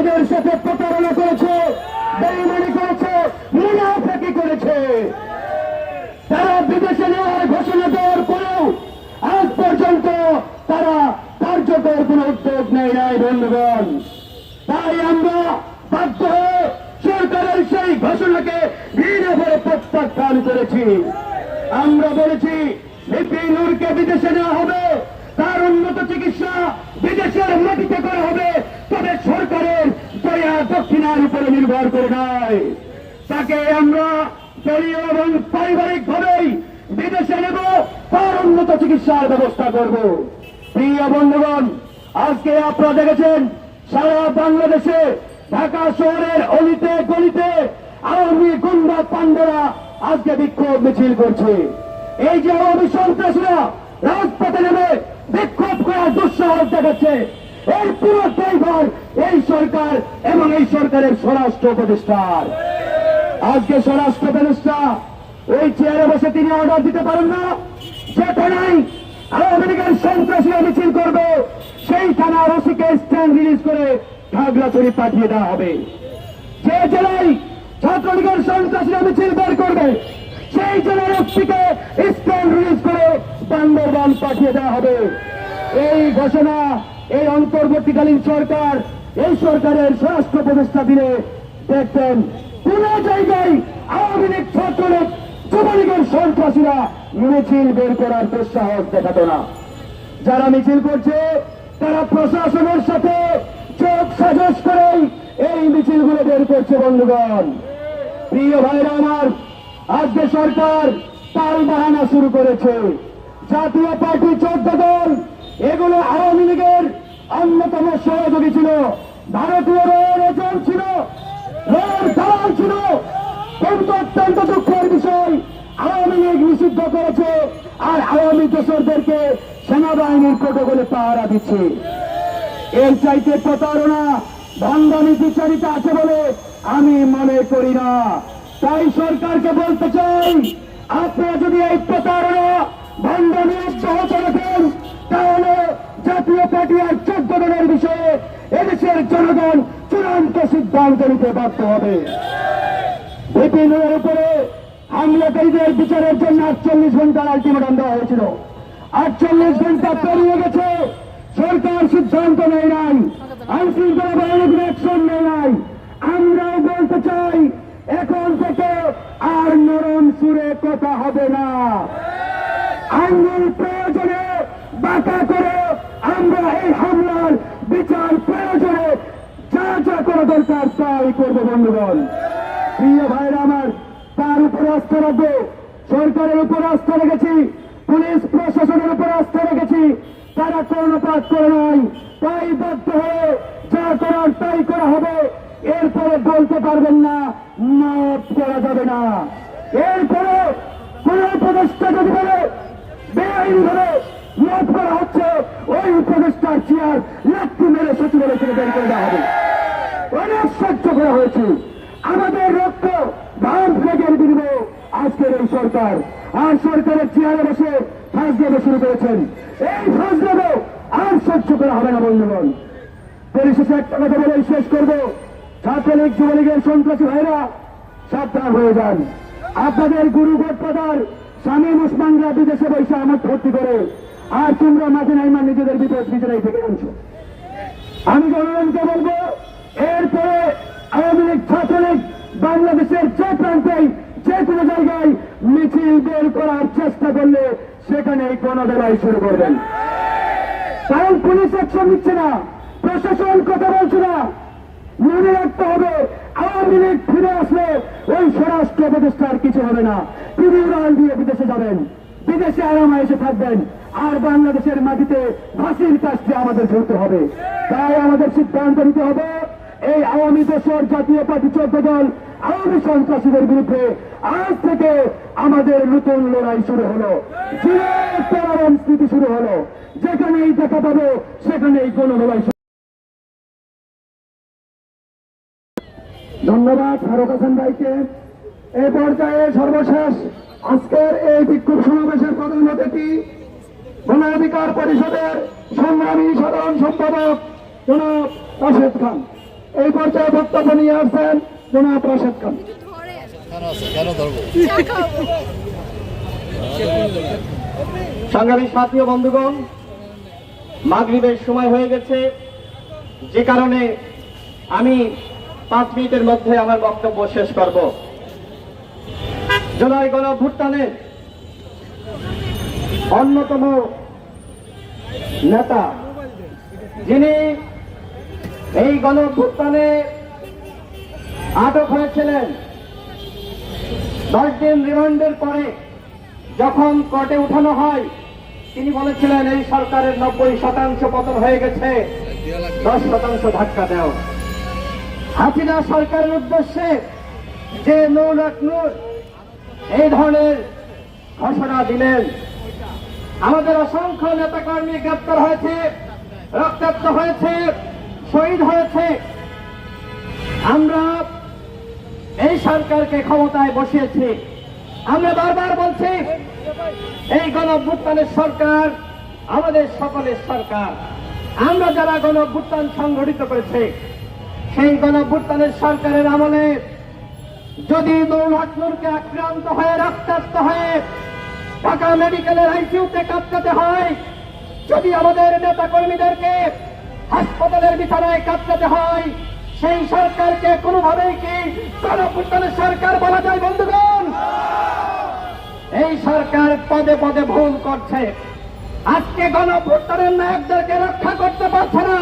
আমাদের সাথে প্রতারণা করেছে, বেইমানি করেছে, মুনাফাকি করেছে। তারা বিদেশে নেওয়ার ঘোষণা দেওয়ার পরেও আজ পর্যন্ত তারা কার্যকর কোন উদ্যোগ নেয় নাই, বন্ধুগণ। তাই আমরা বাধ্য হয়ে সরকারের সেই ঘোষণাকে ঘৃণা করে প্রত্যাখ্যান করেছি। আমরা বলেছি লিপিনুরকে বিদেশে নেওয়া হবে, তার উন্নত চিকিৎসা বিদেশের মাটিতে করা হবে তবে সরকারের দয়া দক্ষিণার উপরে নির্ভর করে নয় তাকে আমরা দলীয় এবং পারিবারিক ভাবেই বিদেশে নেব, তার উন্নত চিকিৎসার ব্যবস্থা করব। প্রিয় বন্ধুগণ, আজকে আপনারা দেখেছেন, সারা বাংলাদেশে ঢাকা শহরের অলিতে গলিতে আওয়ামী গুন্ডা পান্ডরা আজকে বিক্ষোভ মিছিল করছে। এই যে আওয়ামী সন্ত্রাসীরা রাজপথে নেমে বিক্ষোভ করার দুঃসাহস দেখাচ্ছে। এই পুরো ড্রাইভার, এই সরকার এবং এই সরকারের স্বরাষ্ট্র প্রতিষ্ঠার আজকে স্বরাষ্ট্র উপদেষ্টা ওই চেয়ারে বসে তিনি অর্ডার দিতে পারেন না। যে থানায় আওয়ামী লীগের সন্ত্রাসীরা মিছিল করবে সেই থানার ওসিকে স্ট্যান্ড রিলিজ করে খাগড়াছড়ি পাঠিয়ে দেওয়া হবে। যে জেলায় ছাত্রলীগের সন্ত্রাসীরা মিছিল বের করবে, সেই জেলার ওসিকে স্ট্যান্ড রিলিজ করে বান্দরবান পাঠিয়ে দেওয়া হবে। এই ঘোষণা এই অন্তর্বর্তীকালীন সরকার, এই সরকারের স্বরাষ্ট্র প্রতিষ্ঠা দিলে দেখতেন কোন জায়গায় আওয়ামী লীগ ছাত্রলীগ, যুবলীগের সন্ত্রাসীরা মিছিল বের করার দুঃসাহস দেখাতো না। যারা মিছিল করছে, তারা প্রশাসনের সাথে চোখ সাজস করেই এই মিছিলগুলো বের করছে বন্ধুগণ। প্রিয় ভাইরা আমার, আজকে সরকার তাল বাহানা শুরু করেছে। জাতীয় পার্টি চোদ্দ দল এগুলো আওয়ামী লীগের অন্যতম সহযোগী ছিল। ভারতীয় রেল ছিল। রেল দালাল ছিল। কিন্তু অত্যন্ত দুঃখের বিষয়, আওয়ামী লীগ নিষিদ্ধ করেছে আর আওয়ামী দোসরদেরকে সেনাবাহিনীর প্রোটোকলে পাহারা দিচ্ছে। এর চাইতে প্রতারণা ভঙ্গানি বিচারিত আছে বলে আমি মনে করি না। তাই সরকারকে বলতে চাই, আপনারা যদি এই প্রতারণা ভঙ্গানি অব্যাহত রাখেন তাহলে জাতীয় পার্টি আর চোদ্দ দলের বিষয়ে এদেশের জনগণ চূড়ান্ত সিদ্ধান্ত নিতে বাধ্য হবে। বিপিনের উপরে হামলাকারীদের বিচারের জন্য আটচল্লিশ ঘণ্টার আলটিমেটাম দেওয়া হয়েছিল। আটচল্লিশ ঘণ্টা পেরিয়ে গেছে, সরকার সিদ্ধান্ত নেয় নাই আইন শৃঙ্খলা বাহিনীর অ্যাকশন নেয় নাই। আমরাও বলতে চাই, এখন থেকে আর নরম সুরে কথা হবে না। আইনের প্রয়োজনে বাঁকা করে আমরা এই হামলার বিচার প্রয়োজনে যা যা করা দরকার তাই করব, বন্ধুগণ। প্রিয় ভাইরা আমার, তার উপরে আস্থা রাখব। সরকারের উপর আস্থা রেখেছি, পুলিশ প্রশাসনের উপর আস্থা রেখেছি। তারা কর্ণপাত করে নাই, তাই বাধ্য হয়ে যা করার তাই করা হবে। এরপরে বলতে পারবেন না, মাফ করা যাবে না। এরপরে কোন উপদেষ্টা যদি বলে, বেআইন ভাবে মাফ করা হচ্ছে ওই উপদেষ্টার চেয়ার লাঠি মেরে সচিবালয় থেকে বের করে দেওয়া হবে। অনেক সহ্য করা হয়েছে। আমাদের রক্ত ধান ফ্লেগের বিনিময়ে আজকের এই সরকার। আর সরকারের চেয়ারে বসে ফাঁস দেবে শুরু করেছেন। এই ফাঁস দেবে আর সহ্য করা হবে না বন্ধুগণ পরিশেষে একটা কথা বলে শেষ করব। ছাত্রলীগ, যুবলীগের সন্ত্রাসী ভাইরা, সাবধান হয়ে যান। আপনাদের গুরু গডফাদার স্বামী মুসমানরা বিদেশে বসে আমার ভর্তি করে। আর তোমরা মাঝে নাইমা নিজেদের বিপদ নিজেরাই থেকে আনছো। আমি জনগণকে বলব, এরপরে আওয়ামী লীগ, ছাত্রলীগ, বাংলাদেশের যে প্রান্তেই যে কোনো জায়গায় মিছিল বের করার চেষ্টা করলে সেখানে গণবেলায় শুরু করবেন। কারণ পুলিশ অ্যাকশন নিচ্ছে না, প্রশাসন কথা বলছে না। মনে রাখতে হবে, আওয়ামী লীগ ফিরে আসলে ওই স্বরাষ্ট্র প্রতিষ্ঠার কিছু হবে না। তিনি উড়াল দিয়ে বিদেশে যাবেন। বিদেশে আরামে এসে থাকবেন। আর বাংলাদেশের মাটিতে ফাঁসির কাজটি আমাদের ঝুলতে হবে। তাই আমাদের সিদ্ধান্ত নিতে হবে, এই আওয়ামী দেশের জাতীয় পার্টি চোদ্দ দল আওয়ামী সন্ত্রাসীদের বিরুদ্ধে আজ থেকে আমাদের নতুন লড়াই শুরু হলো। স্থিতি শুরু হলো। যেখানেই দেখা পাবো, সেখানেই কোন লড়াই শুরু ধন্যবাদ ফারুক হাসান ভাইকে। এই পর্যায়ে সর্বশেষ আজকের এই বিক্ষোভ সমাবেশের প্রধান অতিথি গণ অধিকার পরিষদের সংগ্রামী সাধারণ সম্পাদক জনাব রাশেদ খান। এই পর্যায়ে বক্তব্য নিয়ে আসছেন জনাব রাশেদ খান। সংগ্রামী সাথী বন্ধুগণ, মাগরিবের সময় হয়ে গেছে। যে কারণে আমি পাঁচ মিনিটের মধ্যে আমার বক্তব্য শেষ করব। জুলাই গণ ভুটানে অন্যতম নেতা যিনি এই গণ ভুটানে আটক হয়েছিলেন। দশ দিন রিমান্ডের পরে যখন কোর্টে উঠানো হয়, তিনি বলেছিলেন, এই সরকারের নব্বই শতাংশ পতন হয়ে গেছে। দশ শতাংশ ধাক্কা দেওয়া হাসিনা সরকারের উদ্দেশ্যে যে নূর নূর এই ধরনের ঘোষণা দিলেন। আমাদের অসংখ্য নেতাকর্মী গ্রেপ্তার হয়েছে, রক্তাক্ত হয়েছে, শহীদ হয়েছে। আমরা এই সরকারকে ক্ষমতায় বসিয়েছি। আমরা বারবার বলছি, এই গণভুত্থানের সরকার আমাদের সকলের সরকার। আমরা যারা গণভুত্থান সংগঠিত করেছে, সেই গণভুত্থানের সরকারের আমলে যদি নৌলাটনুরকে আক্রান্ত হয়ে, রক্তাক্ত হয়ে ঢাকা মেডিকেলের আইসিউতে কাটতে হয়, যদি আমাদের নেতা কর্মীদেরকে হাসপাতালের বিছানায় কাটতে হয়, সেই সরকারকে কোনোভাবেই কি গণভুত্থানের সরকার বলা যায়, বন্ধুগণ? এই সরকার পদে পদে ভুল করছে। আজকে গণভোটারের নায়কদেরকে রক্ষা করতে পারছে না।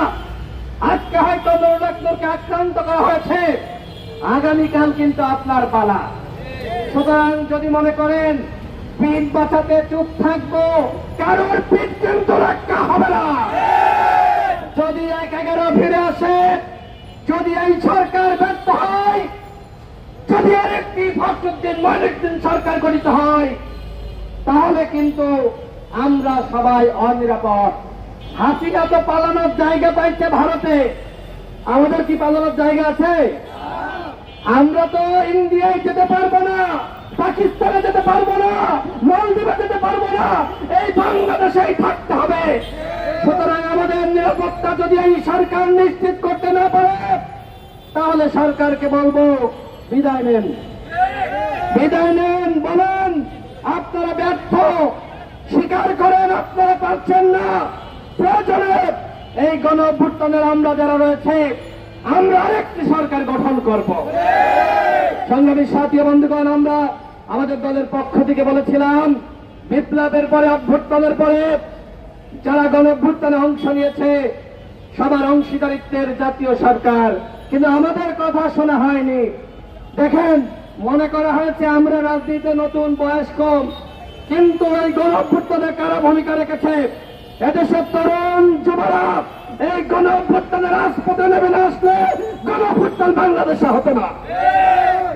আজকে হয়তো নৌলাকনুরকে আক্রান্ত করা হয়েছে। আগামীকাল কিন্তু আপনার পালা। সুতরাং যদি মনে করেন, পিঠ বাঁচাতে চুপ থাকব, কারোর পিঠ কিন্তু রক্ষা হবে না। যদি এক এগারো ফিরে আসে, যদি এই সরকার ব্যর্থ হয়, যদি আরেকটি ফখরুদ্দিন মহিনুদ্দিন সরকার গঠিত হয়, তাহলে কিন্তু আমরা সবাই অনিরাপদ। হাসিনা তো পালানোর জায়গা পাইছে ভারতে। আমাদের কি পালানোর জায়গা আছে? আমরা তো ইন্ডিয়ায় যেতে পারব না, পাকিস্তানে যেতে পারব না, মলদ্বীপে যেতে পারব না, এই বাংলাদেশেই থাকতে হবে। সুতরাং আমাদের নিরাপত্তা যদি এই সরকার নিশ্চিত করতে না পারে, তাহলে সরকারকে বলব, বিদায় নেন। বিদায় নেন, বলেন, আপনারা ব্যর্থ, স্বীকার করেন, আপনারা পারছেন না। প্রয়োজনে এই গণভুত্থানের আমরা যারা রয়েছে আমরা আরেকটি সরকার গঠন করব। সংগ্রামী সাথী বন্ধুগণ, আমরা আমাদের দলের পক্ষ থেকে বলেছিলাম, বিপ্লবের পরে, অভ্যুত্থানের পরে যারা গণভ্যুত্থানে অংশ নিয়েছে, সবার অংশীদারিত্বের জাতীয় সরকার। কিন্তু আমাদের কথা শোনা হয়নি। দেখেন, মনে করা হয়েছে আমরা রাজনীতিতে নতুন বয়স কম কিন্তু এই গণভ্যুত্থানে কারা ভূমিকা রেখেছে? এদেশের তরুণ যুবরা এই গণভ্যুত্থানের রাজপথে নেমে না আসলে গণভ্যুত্থান বাংলাদেশে হতো না।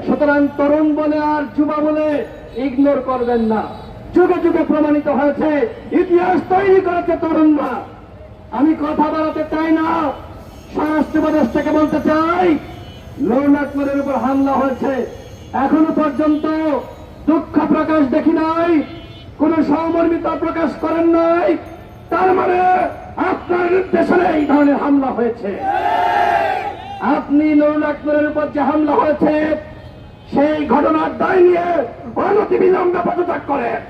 সুতরাং তরুণ বলে আর যুবা বলে ইগনোর করবেন না। যুগে যুগে প্রমাণিত হয়েছে, ইতিহাস তৈরি করেছে তরুণরা। আমি কথা বলাতে চাই না, স্বরাষ্ট্র উপদেষ্টাকে বলতে চাই লৌনাকপুরের উপর হামলা হয়েছে। এখনও পর্যন্ত দুঃখ প্রকাশ দেখি নাই, কোন সহমর্মিতা প্রকাশ করেন নাই। তার মানে আপনার নির্দেশনে এই ধরনের হামলা হয়েছে। আপনি লৌনাকপুরের উপর যে হামলা হয়েছে, সেই ঘটনার দায় নিয়ে অনতি বিলম্বে পদত্যাগ করেন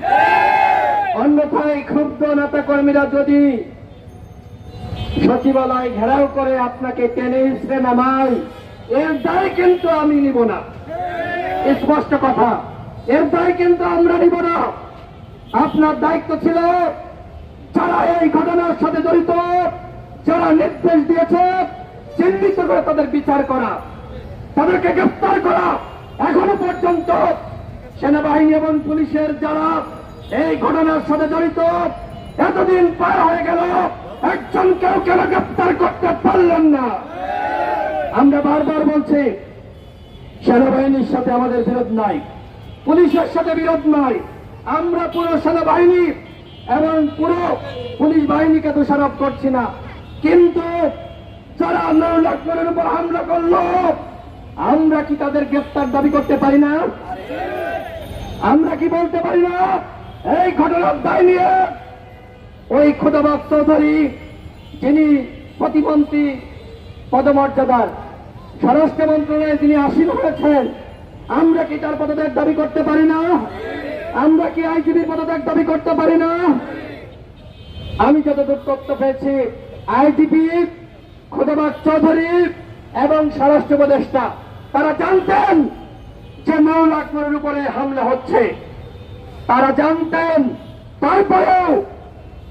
অন্যথায় ক্ষুব্ধ নেতা কর্মীরা যদি সচিবালয় ঘেরাও করে আপনাকে টেনে ইসরে নামাই এর দায় কিন্তু আমি নিব না। স্পষ্ট কথা, এর দায় কিন্তু আমরা নিব না। আপনার দায়িত্ব ছিল যারা এই ঘটনার সাথে জড়িত, যারা নির্দেশ দিয়েছে, চিহ্নিত করে তাদের বিচার করা, তাদেরকে গ্রেফতার করা। এখনও পর্যন্ত সেনাবাহিনী এবং পুলিশের যারা এই ঘটনার সাথে জড়িত, এতদিন পার হয়ে গেল, একজন কেউ কেন গ্রেফতার করতে পারলেন না। আমরা বারবার বলছি, সেনাবাহিনীর সাথে আমাদের বিরোধ নাই, পুলিশের সাথে বিরোধ নাই। আমরা পুরো সেনাবাহিনী এবং পুরো পুলিশ বাহিনীকে দোষারোপ করছি না। কিন্তু যারা নৌ লক্ষ্মণের উপর হামলা করল, আমরা কি তাদের গ্রেফতার দাবি করতে পারি না? আমরা কি বলতে পারি না? এই ঘটনার দায় নিয়ে ওই খোদাবাদ চৌধুরী, যিনি প্রতিমন্ত্রী পদমর্যাদার স্বরাষ্ট্র মন্ত্রণালয়ে তিনি আসীন হয়েছেন, আমরা কি তার পদত্যাগ দাবি করতে পারি না? আমরা কি আইজিবির পদত্যাগ দাবি করতে পারি না? আমি যতদূর তথ্য পেয়েছি আইজিপি খোদাবাদ চৌধুরী এবং স্বরাষ্ট্র উপদেষ্টা তারা জানতেন যে মৌল আকবরের উপরে হামলা হচ্ছে। তারা জানতেন তারপরেও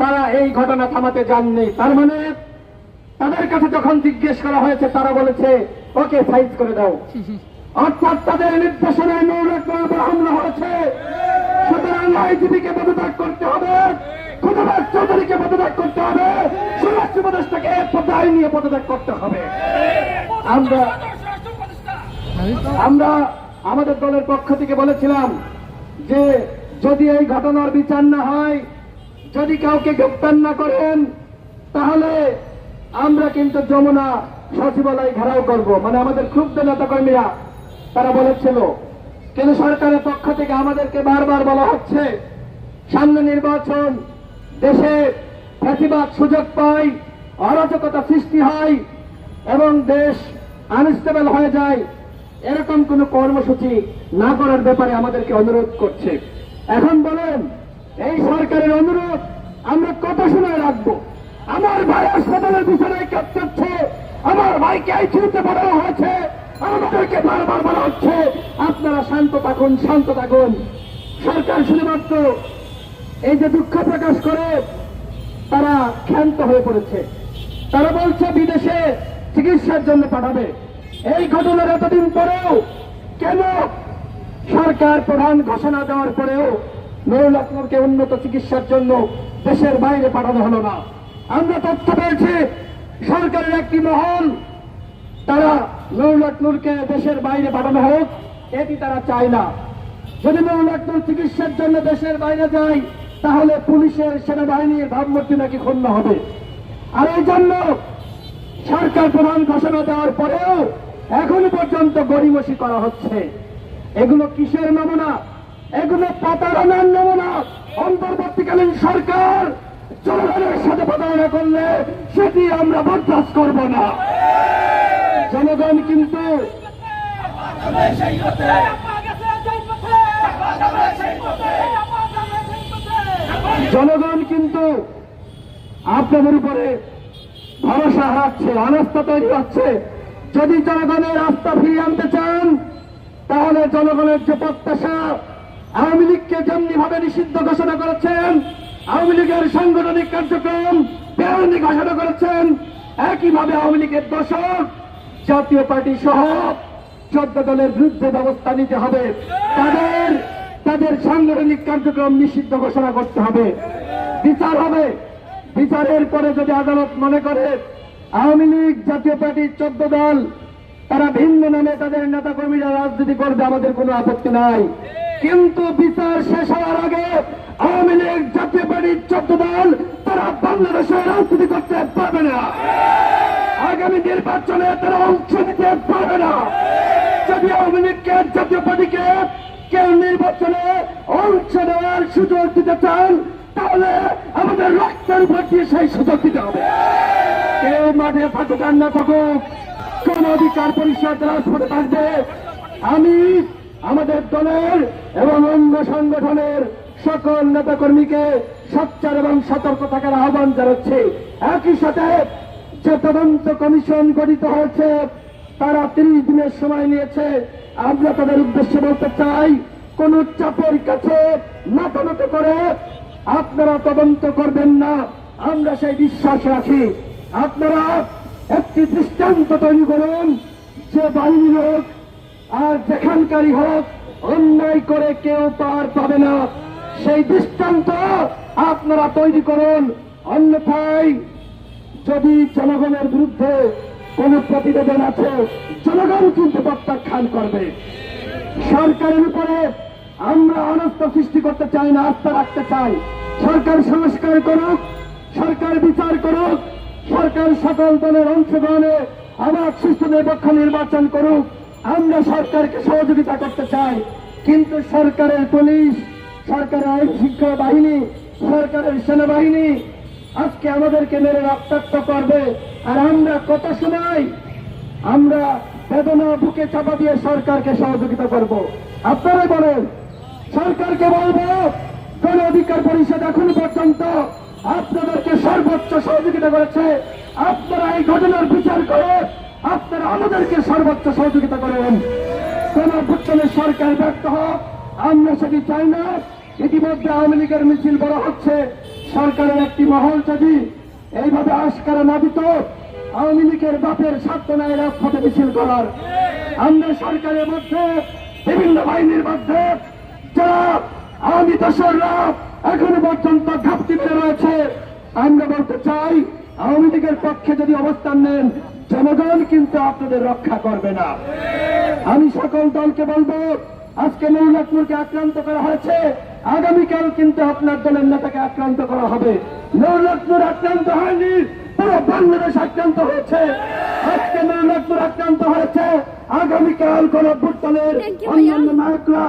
তারা এই ঘটনা থামাতে যাননি। তার মানে তাদের কাছে যখন জিজ্ঞেস করা হয়েছে তারা বলেছে ওকে সাইজ করে দাও। অর্থাৎ তাদের নির্দেশনায় মৌল আকবরের উপর হামলা হয়েছে। সুতরাং আইজিপিকে পদত্যাগ করতে হবে। খোদাবাদ চৌধুরীকে পদত্যাগ করতে হবে। স্বরাষ্ট্র উপদেষ্টাকে পদায় নিয়ে পদত্যাগ করতে হবে। আমরা আমরা আমাদের দলের পক্ষ থেকে বলেছিলাম যে যদি এই ঘটনার বিচার না হয়, যদি কাউকে গ্রেপ্তার না করেন, তাহলে আমরা কিন্তু যমুনা সচিবালয় ঘেরাও করব। মানে আমাদের ক্ষুব্ধ নেতাকর্মীরা, তারা বলেছিল কিন্তু সরকারের পক্ষ থেকে আমাদেরকে বারবার বলা হচ্ছে, সামনে নির্বাচন, দেশে প্রতিবাদ সুযোগ পায় অরাজকতা সৃষ্টি হয় এবং দেশ আনস্টেবল হয়ে যায়, এরকম কোন কর্মসূচি না করার ব্যাপারে আমাদেরকে অনুরোধ করছে। এখন বলেন, এই সরকারের অনুরোধ আমরা কত সময় রাখব? আমার ভাই হাসপাতালের বিছানায় কাঁপছে আমার ভাইকে আইসিউতে পাঠানো হয়েছে আমাদেরকে বারবার বলা হচ্ছে, আপনারা শান্ত থাকুন শান্ত থাকুন। সরকার শুধুমাত্র এই যে দুঃখ প্রকাশ করে, তারা ক্ষান্ত হয়ে পড়েছে। তারা বলছে বিদেশে চিকিৎসার জন্য পাঠাবে। এই ঘটনার এতদিন পরেও কেন সরকার প্রধান ঘোষণা দেওয়ার পরেও নুরুল উন্নত চিকিৎসার জন্য দেশের বাইরে পাঠানো হলো না? আমরা তথ্য পেয়েছি, সরকারের একটি মহল তারা নুরুল আকমরকে দেশের বাইরে পাঠানো হোক, এটি তারা চায় না। যদি আকমর চিকিৎসার জন্য দেশের বাইরে যায়, তাহলে পুলিশের সেনাবাহিনীর ভাবমূর্তি নাকি ক্ষুণ্ণ হবে। আর এই জন্য সরকার প্রধান ঘোষণা দেওয়ার পরেও এখন পর্যন্ত গরিমসি করা হচ্ছে। এগুলো কিসের নমুনা? এগুলো প্রতারণার নমুনা। অন্তর্বর্তীকালীন সরকার জনগণের সাথে প্রতারণা করলে সেটি আমরা বরদাস্ত করব না। জনগণ কিন্তু জনগণ কিন্তু আপনাদের উপরে ভরসা হারাচ্ছে, অনাস্থা তৈরি হচ্ছে। যদি জনগণের আস্থা ফিরিয়ে আনতে চান, তাহলে জনগণের যে প্রত্যাশা, আওয়ামী লীগকে যেমনি ভাবে নিষিদ্ধ ঘোষণা করেছেন, আওয়ামী লীগের সাংগঠনিক কার্যক্রম বেআইনি ঘোষণা করেছেন, একইভাবে আওয়ামী লীগের দশক জাতীয় পার্টি সহ চোদ্দ দলের বিরুদ্ধে ব্যবস্থা নিতে হবে। তাদের তাদের সাংগঠনিক কার্যক্রম নিষিদ্ধ ঘোষণা করতে হবে। বিচার হবে। বিচারের পরে যদি আদালত মনে করে, আওয়ামী লীগ জাতীয় পার্টির চোদ্দ দল, তারা ভিন্ন নামে তাদের নেতা কর্মীরা রাজনীতি করবে, আমাদের কোনো আপত্তি নাই। কিন্তু বিচার শেষ হওয়ার আগে আওয়ামী লীগ জাতীয় পার্টির চোদ্দ দল, তারা বাংলাদেশে রাজনীতি করতে পারবে না। আগামী নির্বাচনে তারা অংশ নিতে পারবে না। যদি আওয়ামী লীগকে জাতীয় পার্টিকে কেউ নির্বাচনে অংশ নেওয়ার সুযোগ দিতে চান, তাহলে আমাদের রক্তের উপর দিয়ে সেই সুযোগ দিতে হবে। কেউ মাঠে থাকুক আর না থাকুক কোন অধিকার পরিষদ রাজপথে থাকবে। আমি, আমাদের দলের এবং অঙ্গ সংগঠনের সকল নেতাকর্মীকে সচ্চার এবং সতর্ক থাকার আহ্বান জানাচ্ছি। একই সাথে যে তদন্ত কমিশন গঠিত হয়েছে। তারা তিরিশ দিনের সময় নিয়েছে। আমরা তাদের উদ্দেশ্যে বলতে চাই, কোন চাপের কাছে নাতানত করে আপনারা তদন্ত করবেন না। আমরা সেই বিশ্বাস রাখি আপনারা একটি দৃষ্টান্ত তৈরি করুন যে বাহিনী হোক আর যেখানকারই হোক, অন্যায় করে কেউ পার পাবে না। সেই দৃষ্টান্ত আপনারা তৈরি করুন। অন্যথায় যদি জনগণের বিরুদ্ধে কোন প্রতিবেদন আছে, জনগণ কিন্তু প্রত্যাখ্যান করবে। সরকারের উপরে আমরা অনস্থ সৃষ্টি করতে চাই না, আস্থা রাখতে চাই। সরকার সংস্কার করুক, সরকার বিচার করুক, সরকার সকল দলের অংশগ্রহণে আবার সুস্থ নিরপেক্ষ নির্বাচন করুক, আমরা সরকারকে সহযোগিতা করতে চাই। কিন্তু সরকারের পুলিশ, সরকারের আইন শৃঙ্খলা বাহিনী, সরকারের সেনাবাহিনী আজকে আমাদেরকে মেরে রক্তাক্ত করবে। আর আমরা কত সময় আমরা বেদনা বুকে চাপা দিয়ে সরকারকে সহযোগিতা করব। আপনারাই বলেন, সরকারকে বলব কোন অধিকার পরিষদ এখন পর্যন্ত আপনাদেরকে সর্বোচ্চ সহযোগিতা করেছে। আপনারা এই ঘটনার বিচার করে আপনারা আমাদেরকে সর্বোচ্চ সহযোগিতা করেন। কোন ভুট্টনের সরকার ব্যর্থ হোক, আমরা সেটি চাই না। ইতিমধ্যে আওয়ামী লীগের মিছিল বড় হচ্ছে। সরকারের একটি মহল যদি এইভাবে আস্কারা না দিত, আওয়ামী লীগের বাপের স্বার্থ নেয় রাজপথে মিছিল করার। আমরা সরকারের মধ্যে, বিভিন্ন বাহিনীর মধ্যে, যারা আওয়ামী দোসররা এখনও পর্যন্ত ঘাপটি মেরে রয়েছে, আমরা বলতে চাই, আওয়ামী লীগের পক্ষে যদি অবস্থান নেন, জনগণ কিন্তু আপনাদের রক্ষা করবে না। আমি সকল দলকে বলব, আজকে নৌলাখপুরকে আক্রান্ত করা হয়েছে। আগামীকাল কিন্তু আপনার দলের নেতাকে আক্রান্ত করা হবে। নৌলাখপুর আক্রান্ত হয়নি পুরো বাংলাদেশ আক্রান্ত হয়েছে। আজকে নৌলাখপুর আক্রান্ত হয়েছে। আগামীকাল কোন ভুট্টনের Thank অন্যান্য নায়করা